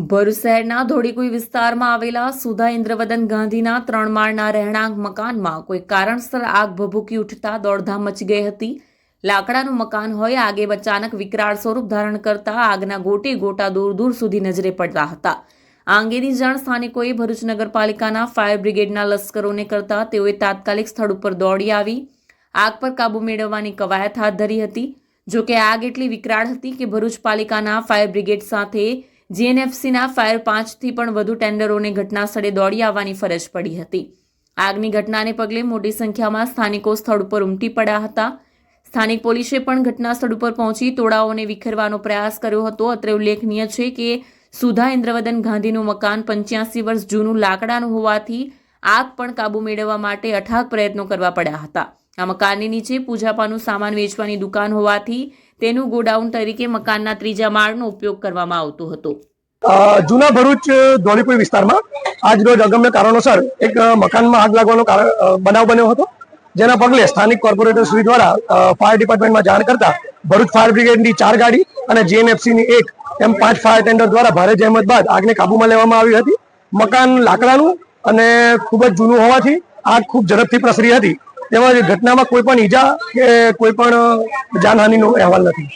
ભરૂચ શહેરના ધોળીકુઈ વિસ્તારમાં આવેલા સુધા ઇન્દ્રવદન ગાંધીના ત્રણ માળના રહેણાંક મકાનમાં કોઈ કારણસર આગ ભભૂકી ઉઠતા દોડધામ મચી ગઈ હતી. લાકડાનું મકાન હોય આગે અચાનક વિકરાળ સ્વરૂપ ધારણ કરતા આગના ગોટે ગોટા દૂર દૂર સુધી નજરે પડતા હતા. આ અંગેની જાણ સ્થાનિકોએ ભરૂચ નગરપાલિકાના ફાયર બ્રિગેડના લશ્કરોને કરતા તેઓએ તાત્કાલિક સ્થળ ઉપર દોડી આવી. આગ પર કાબુ મેળવવાની કવાયત હાથ ધરી હતી. જોકે આગ એટલી વિકરાળ હતી કે ભરૂચ પાલિકાના ફાયર બ્રિગેડ સાથે જીએનએફસીના ફાયર પાંચથી પણ વધુ ટેન્ડરોને ઘટના સ્થળે દોડી આવવાની ફરજ પડી હતી. આગની ઘટનાને પગલે મોટી સંખ્યામાં સ્થાનિકો સ્થળ ઉપર ઉમટી પડ્યા હતા. સ્થાનિક પોલીસે પણ ઘટના સ્થળ ઉપર પહોંચી તોડાઓને વિખેરવાનો પ્રયાસ કર્યો હતો. અત્રે ઉલ્લેખનીય છે કે સુધા ઇન્દ્રવદન ગાંધીનું મકાન પંચ્યાસી વર્ષ જૂનું લાકડાનું હોવાથી આગ પણ કાબુ મેળવવા માટે અઠાગ પ્રયત્નો કરવા પડ્યા હતા. આ મકાનની નીચે પૂજાપાનું સામાન વેચવાની દુકાન હોવાથી તેનું ગોડાઉન તરીકે મકાનના ત્રીજા માળનો ઉપયોગ કરવામાં આવતો હતો. જૂના ભરૂચ ધોળીપુર વિસ્તારમાં આજ રોજ અગમ્ય કારણોસર એક મકાનમાં આગ લાગવાનો બનાવ બન્યો હતો. જેના પગલે સ્થાનિક કોર્પોરેટર શ્રી દ્વારા ફાયર ડિપાર્ટમેન્ટમાં જાણ કરતા ભરૂચ ફાયર બ્રિગેડની ચાર ગાડી અને જીએમએફસીની એક એમ પાંચ ફાયર ટેન્ડર દ્વારા ભારે જહેમત બાદ આગને કાબૂમાં લેવામાં આવી હતી. મકાન લાકડાનું અને ખૂબ જ જૂનું હોવાથી આગ ખૂબ ઝડપથી પ્રસરી હતી. તેમજ ઘટનામાં કોઈ પણ ઈજા કે કોઈ પણ જાનહાનિનો અહેવાલ નથી.